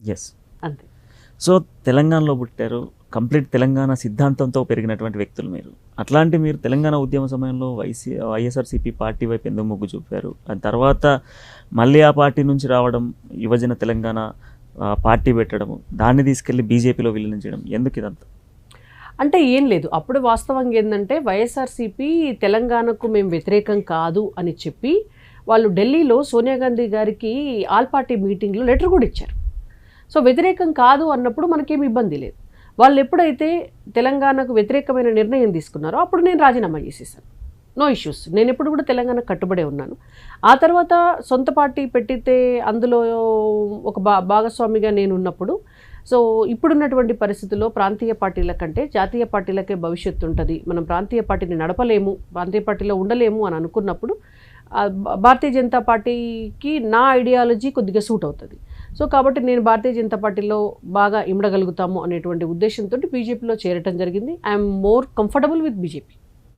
Yes అంతే. So తెలంగాణలో పుట్టారు. కంప్లీట్ తెలంగాణ సిద్ధాంతంతో పెరిగినటువంటి వ్యక్తులు మీరు. అట్లాంటి మీరు తెలంగాణ ఉద్యమ సమయంలో వైసీ వైఎస్ఆర్సీపీ పార్టీ వైపు ఎందుకు మొగ్గు చూపారు? ఆ తర్వాత మళ్ళీ ఆ పార్టీ నుంచి రావడం యువజన తెలంగాణ పార్టీ పెట్టడం దాన్ని తీసుకెళ్ళి బీజేపీలో విలీనం ఎందుకు ఇదంతా? అంటే ఏం లేదు. అప్పుడు వాస్తవంగా ఏంటంటే వైఎస్ఆర్సీపీ తెలంగాణకు మేము వ్యతిరేకం కాదు అని చెప్పి వాళ్ళు ఢిల్లీలో సోనియా గాంధీ గారికి ఆల్ పార్టీ మీటింగ్లో లెటర్ కూడా ఇచ్చారు. సో వ్యతిరేకం కాదు అన్నప్పుడు మనకేం ఇబ్బంది లేదు. వాళ్ళు ఎప్పుడైతే తెలంగాణకు వ్యతిరేకమైన నిర్ణయం తీసుకున్నారో అప్పుడు నేను రాజీనామా చేసేసాను. No issues. నేను ఎప్పుడు కూడా తెలంగాణ కట్టుబడే ఉన్నాను. ఆ తర్వాత సొంత పార్టీ పెట్టితే అందులో ఒక భా భాగస్వామిగా నేను ఉన్నప్పుడు సో ఇప్పుడున్నటువంటి పరిస్థితుల్లో ప్రాంతీయ పార్టీల కంటే జాతీయ పార్టీలకే భవిష్యత్తు ఉంటుంది. మనం ప్రాంతీయ పార్టీని నడపలేము ప్రాంతీయ పార్టీలో ఉండలేము అని అనుకున్నప్పుడు భా- భారతీయ జనతా పార్టీకి నా ఐడియాలజీ కొద్దిగా సూట్ అవుతుంది. సో కాబట్టి నేను భారతీయ జనతా పార్టీలో బాగా ఇమడగలుగుతాము అనేటువంటి ఉద్దేశంతో బీజేపీలో చేరటం జరిగింది. I'm more comfortable with BJP